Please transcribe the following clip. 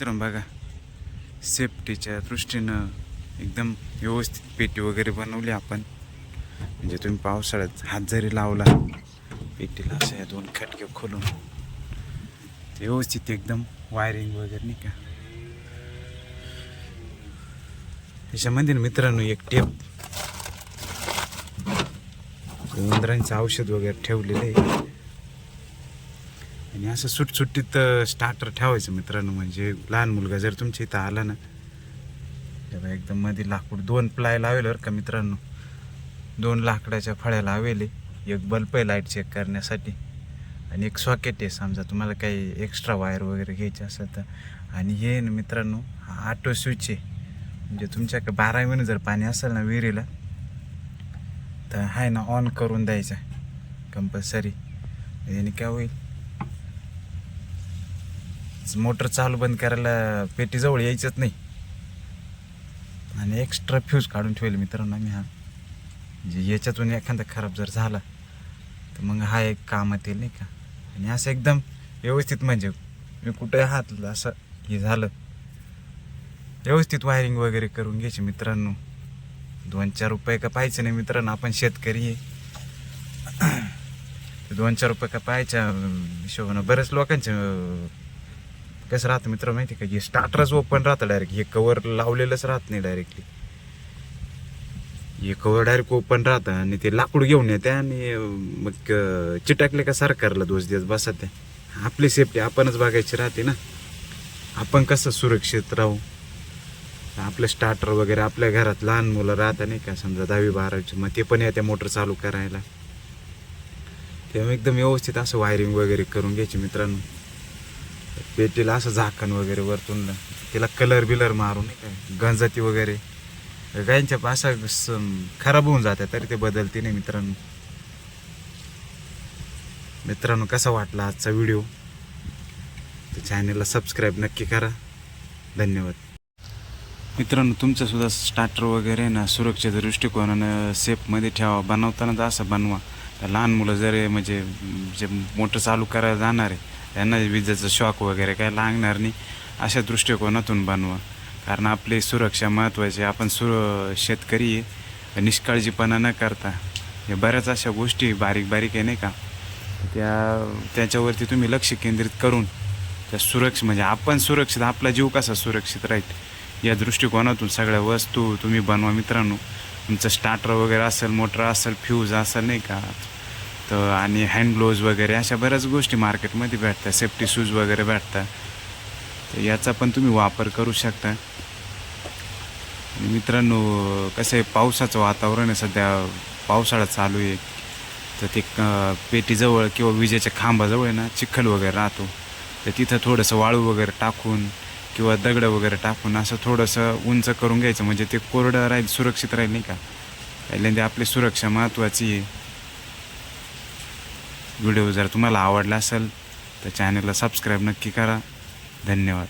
तर बघा. सेफ्टीच्या दृष्टीनं एकदम व्यवस्थित पेटी वगैरे बनवली आपण. म्हणजे तुम्ही पावसाळ्यात हात जरी लावला पेटीला असं या दोन खटके खोलून व्यवस्थित एकदम वायरिंग वगैरे नाही का? त्याच्यामध्ये मित्रांनो एक टेप उंदरांचं औषध वगैरे ठेवलेलं आहे. आणि असं सुटसुटीत स्टार्टर ठेवायचं मित्रांनो. म्हणजे लहान मुलगा जर तुमच्या इथं आला ना तेव्हा एकदम मध्ये लाकूड दोन प्लाय लावेल बरं का मित्रांनो. दोन लाकडाच्या फळ्या लावेले. एक बल्ब आहे लाइट चेक करण्यासाठी आणि एक सॉकेट आहे. समजा तुम्हाला काही एक्स्ट्रा वायर वगैरे घ्यायची असेल तर. आणि हे ना मित्रांनो हा ऑटो स्विच आहे. म्हणजे तुमच्याकडे बारा महिने जर पाणी असेल ना विहिरीला तर आहे ना ऑन करून द्यायचा. कंपल्सरी याने काय होईल? मोटर चालू बंद करायला पेटीजवळ यायचंच नाही. आणि एक्स्ट्रा फ्यूज काढून ठेवेल मित्रांनो मी हा. म्हणजे याच्यातून एखादा खराब जर झाला तर मग हा एक कामात येईल नाही का? आणि असं एकदम व्यवस्थित म्हणजे मी कुठे हात असं हे झालं. व्यवस्थित वायरिंग वगैरे करून घ्यायची मित्रांनो. दोन चार रुपये का पाहायचं नाही मित्रांनो आपण शेतकरी आहे. दोन चार रुपये का पाहायच्या हिशोबानं बऱ्याच लोकांच्या कसं राहतं मित्र माहिती आहे का? हे स्टार्टरच ओपन राहतं डायरेक्ट हे कवर लावलेलंच राहत नाही डायरेक्टली हे कवर डायरेक्ट ओपन राहतं आणि ते लाकूड घेऊन येते आणि मग अं, चिटाकले का सरकारला दोष देत बसा ते आपली सेफ्टी आपणच बघायची राहते ना. आपण कसं सुरक्षित राहू? आपलं स्टार्टर वगैरे आपल्या घरात लहान मुलं राहतात नाही का? समजा दहावी बारावीची मग ते पण येते मोटर चालू करायला. तेव्हा एकदम व्यवस्थित असं वायरिंग वगैरे करून घ्यायची मित्रांनो. पेटीला असं झाकण वगैरे वरतून तिला कलर बिलर मारून काय गंजाती गंजती वगैरे. गायींच्या असं खराब होऊन जाते तरी ते बदलते नाही मित्रांनो. मित्रांनो कसा वाटला आजचा व्हिडिओ तर चॅनलला सबस्क्राईब नक्की करा. धन्यवाद. मित्रांनो तुमचंसुद्धा स्टार्टर वगैरे ना सुरक्षेच्या दृष्टिकोनानं सेफमध्ये ठेवा. बनवताना तर असं बनवा. लहान मुलं जर म्हणजे जे मोटर चालू करायला जाणार आहे त्यांना विजेचा शॉक वगैरे काय लागणार नाही. अशा दृष्टिकोनातून बनवा. कारण आपली सुरक्षा महत्त्वाची आहे. आपण सुर शेतकरी निष्काळजीपणा न करता. हे बऱ्याच अशा गोष्टी बारीक बारीक आहे नाही का? त्या त्याच्यावरती तुम्ही लक्ष केंद्रित करून त्या सुरक्ष म्हणजे आपण सुरक्षित आपला जीव कसा सुरक्षित राहील? या दृष्टिकोनातून सगळ्या वस्तू तुम्ही बनवा मित्रांनो. तुमचं स्टार्टर वगैरे असेल मोटर असेल फ्यूज असेल नाही का? तर आणि हँड ग्लोव्ज वगैरे अशा बऱ्याच गोष्टी मार्केटमध्ये भेटतात. सेफ्टी शूज वगैरे भेटतात. तर याचा पण तुम्ही वापर करू शकता. मित्रांनो कसं आहे पावसाचं वातावरण आहे सध्या. पावसाळा चालू आहे. तर ते क- पेटीजवळ किंवा विजेच्या खांबाजवळ आहे ना चिखल वगैरे राहतो. तर तिथं थोडंसं वाळू वगैरे टाकून किंवा दगडं वगैरे टाकून असं थोडंसं उंच करून घ्यायचं. म्हणजे ते कोरडं राहील सुरक्षित राहील नाही का? पहिल्यांदा आपली सुरक्षा महत्त्वाची आहे. व्हिडिओ जर तुम्हाला आवडला असेल तर चॅनलला सबस्क्राईब नक्की करा. धन्यवाद.